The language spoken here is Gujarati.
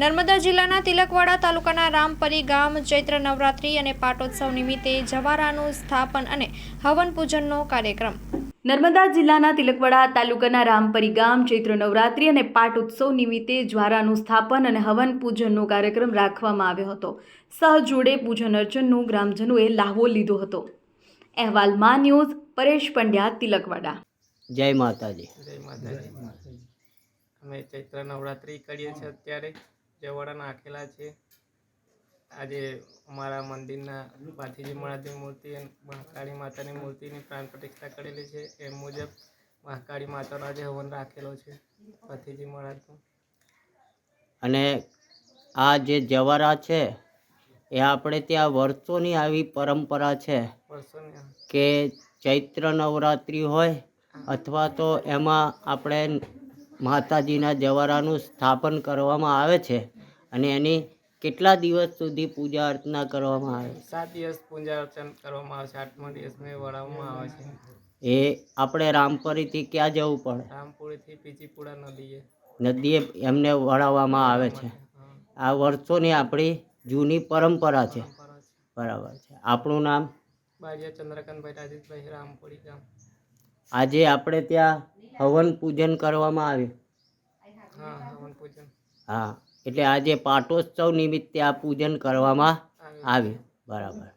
નર્મદા જિલ્લાના તિલકવાડા તાલુકાના રામપરી ગામ ચૈત્ર નવરાત્રિ અને પાટોત્સવ નિમિત્તે જવારાનું સ્થાપન અને હવન પૂજનનો કાર્યક્રમ. નર્મદા જિલ્લાના તિલકવાડા તાલુકાના રામપરી ગામ ચૈત્ર નવરાત્રી અને પાટ ઉત્સવ નિમિત્તે જ્વારાનું સ્થાપન અને હવન પૂજનનો કાર્યક્રમ રાખવામાં આવ્યો હતો. સહજોડે પૂજન અર્ચનનું ગ્રામજનોએ લાહવો લીધો હતો. અહેવાલ મા ન્યૂઝ પરેશ પંડ્યા તિલકવાડા. જય માતાજી. જય માતાજી. અમે ચૈત્ર નવરાત્રી કરીએ છીએ અત્યારે. જવાડા નાખેલા છે. આજે અમારા મંદિરના પાથીજી મહારાજની મૂર્તિ અને મહાકાળી માતાની મૂર્તિની પ્રાણ પ્રતિષ્ઠા કરેલી છે. એ મુજબ મહાકાળી માતાનો આજે હવન રાખેલો છે પાથીજી મહારાજનો. અને આ જે જવારા છે એ આપણે ત્યાં વર્ષોની આવી પરંપરા છે કે ચૈત્ર નવરાત્રિ હોય અથવા તો એમાં આપણે માતાજીના જવારાનું સ્થાપન કરવામાં આવે છે અને એની કેટલા દિવસ સુધી પૂજા અર્ચના કરવામાં આવે સાત દિવસ પૂજા અર્ચન કરવામાં આવે છે. આઠમા દિવસને વળાવવામાં આવે છે. છે એ આપણે રામપુરીથી ક્યાં જવું પડે? રામપુરીથી પીચીપુડા નદીએ. નદીએ એમને વળાવવામાં આવે છે. આ વર્ષોની આપણી જૂની પરંપરા છે. પરંપરા છે. બરાબર છે. આપણું નામ? બાજિયા ચંદ્રકાંતભાઈ રાજેશભાઈ રામપુરી ગામ. આજે આપણે ત્યાં હવન પૂજન કરવામાં આવ્યું. હા એટલે આજે પાટોત્સવ નિમિત્તે આ પૂજન કરવામાં આવ્યું. બરાબર.